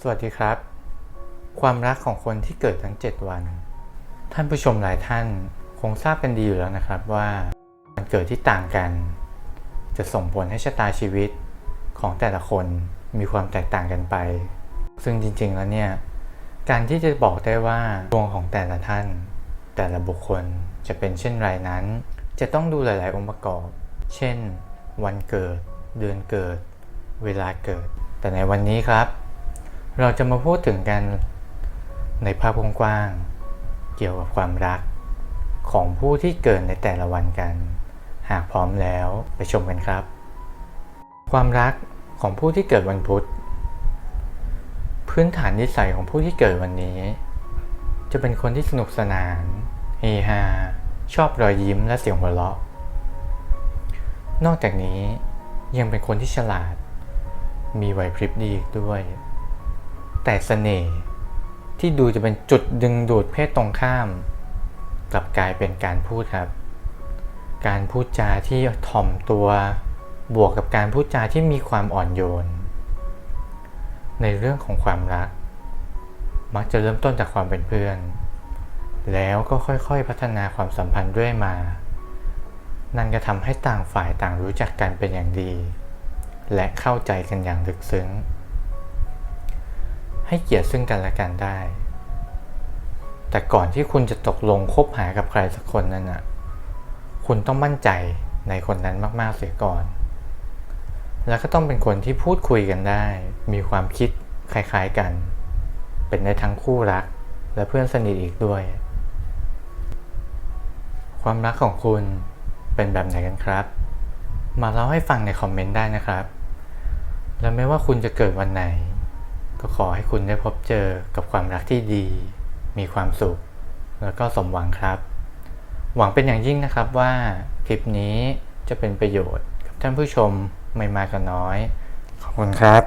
สวัสดีครับ ความรักของคนที่เกิดทั้ง 7 วัน ท่านผู้ชมหลายท่านคงทราบกันดีอยู่แล้วนะครับว่าวันเกิดที่ต่างกัน จะส่งผลให้ชะตาชีวิตของแต่ละคนมีความแตกต่างกันไป ซึ่งจริง ๆแล้วเนี่ยการที่จะบอกได้ว่าดวงของแต่ละท่าน แต่ละบุคคลจะเป็นเช่นไรนั้น จะต้องดูหลาย ๆ องค์ประกอบ เช่น วันเกิด เดือนเกิด เวลาเกิด แต่ในวันนี้ครับ เราจะมาพูดถึงกันในภาพกว้างเกี่ยวกับความรัก ของผู้ที่เกิดในแต่ละวันกัน หากพร้อมแล้วไปชมกันครับ ความรักของผู้ที่เกิดวันพุธ พื้นฐานนิสัยของผู้ที่เกิดวันนี้ จะเป็นคนที่สนุกสนาน เฮฮา ชอบรอยยิ้มและเสียงหัวเราะ นอกจากนี้ยังเป็นคนที่ฉลาด มีไหวพริบดีอีกด้วย แต่เสน่ห์ที่ดูจะเป็นจุดดึงดูดเพศตรงข้าม กลับกลายเป็นการพูดครับ การพูดจาที่ถ่อมตัวบวกกับการพูดจาที่มีความอ่อนโยน ในเรื่องของความรัก มักจะเริ่มต้นจากความเป็นเพื่อน แล้วก็ค่อยๆพัฒนาความสัมพันธ์ด้วยมา นั่นก็ทำให้ต่างฝ่ายต่างรู้จักกันเป็นอย่างดี และเข้าใจกันอย่างลึกซึ้ง ให้เกียรติซึ่งกันและกันได้ แต่ก่อนที่คุณจะตกลงคบหากับใครสักคนนั้นน่ะ คุณต้องมั่นใจในคนนั้นมากๆเสียก่อน แล้วก็ต้องเป็นคนที่พูดคุยกันได้ มีความคิดคล้ายๆกัน เป็นในทั้งคู่รักและเพื่อนสนิทอีกด้วย ความรักของคุณเป็นแบบไหนกันครับ มาเล่าให้ฟังในคอมเมนต์ได้นะครับ และไม่ว่าคุณจะเกิดวันไหน ก็ขอให้คุณได้พบเจอกับความรักที่ดี มีความสุข แล้วก็สมหวังครับ หวังเป็นอย่างยิ่งนะครับว่าคลิปนี้จะเป็นประโยชน์กับท่านผู้ชมไม่มากก็น้อย ขอบคุณครับ